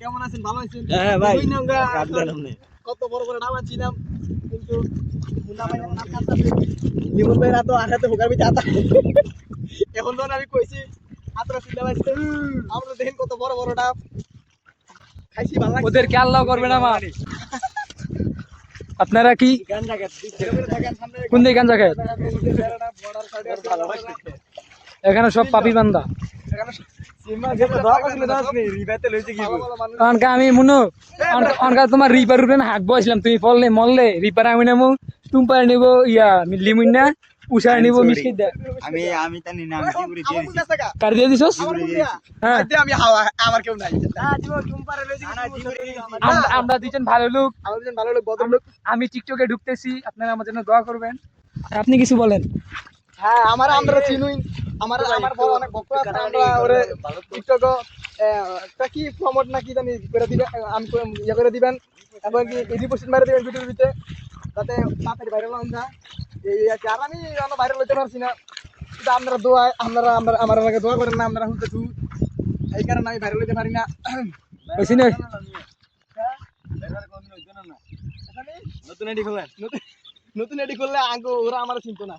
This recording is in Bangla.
কেমন আছেন? ভালো আছেন? হ্যাঁ ভাই। কাঁদলেন আপনি। কত বড় বড় ডাব আনছিলাম কিন্তু ভাই লিমন ভাইরা তো আঘাতে হুকার ভিতরে আতা এখন যখন আমি কইছি আতরা আমরা দেখেন কত বড় বড় ডাব খাইছি ভালো লাগছে। ওদের কে আল্লাহ করবেন আমার। আপনারা কি? গাঞ্জা খাচ্ছি সামনে কোন দিকে গাঞ্জা সাইডে ভালো এখানে সব পাপি বান্দা। এখানে তো আমি মুনো অনকা তোমার রিপার উঠে হাঁক বসলাম তুমি পড়লে মরলে রিপার আমি নেব টুম্পার নিব ইয়া লিমুন না উষার নিব আমি আমি জানি না আমি কি করে আমার দিয়েছি। কার দিয়ে দিছস? হ্যাঁ। আজকে আমি হাওয়া আমার কেউ নাই। আমরা- আমরা দুজন ভালো লোক। আমার দুজন ভালো লোক ভদ্র লোক। আমি টিকটকে ঢুকতেছি আপনারা আমার জন্য দোয়া করবেন। আর আপনি কিছু বলেন। হ্যাঁ আমার আমরা চিনুই। আমার আমার বড় অনেক ভক্ত আছে আমরা ওরে টিকটক একটা কি প্রমোট না কি জানি করে দিবেন আমি ইয়ে করে দিবেন। এবং কি রিপোস্ট মেরে দিবেন ভিডিওর ভিতরে যাতে তাড়াতাড়ি ভাইরাল হন যা এই আর আর আমি ভাইরাল হতে পারছি না। কিন্তু আপনারা দোয়া আপনারা আমরা আমার লাগে দোয়া করেন না আপনারা শু এই কারণে আমি ভাইরাল হতে পারি না। বেশি নয় নতুন আইডি খোলেন নতুন নতুন এডি করলে আগে ওরা আমার চিনতো না।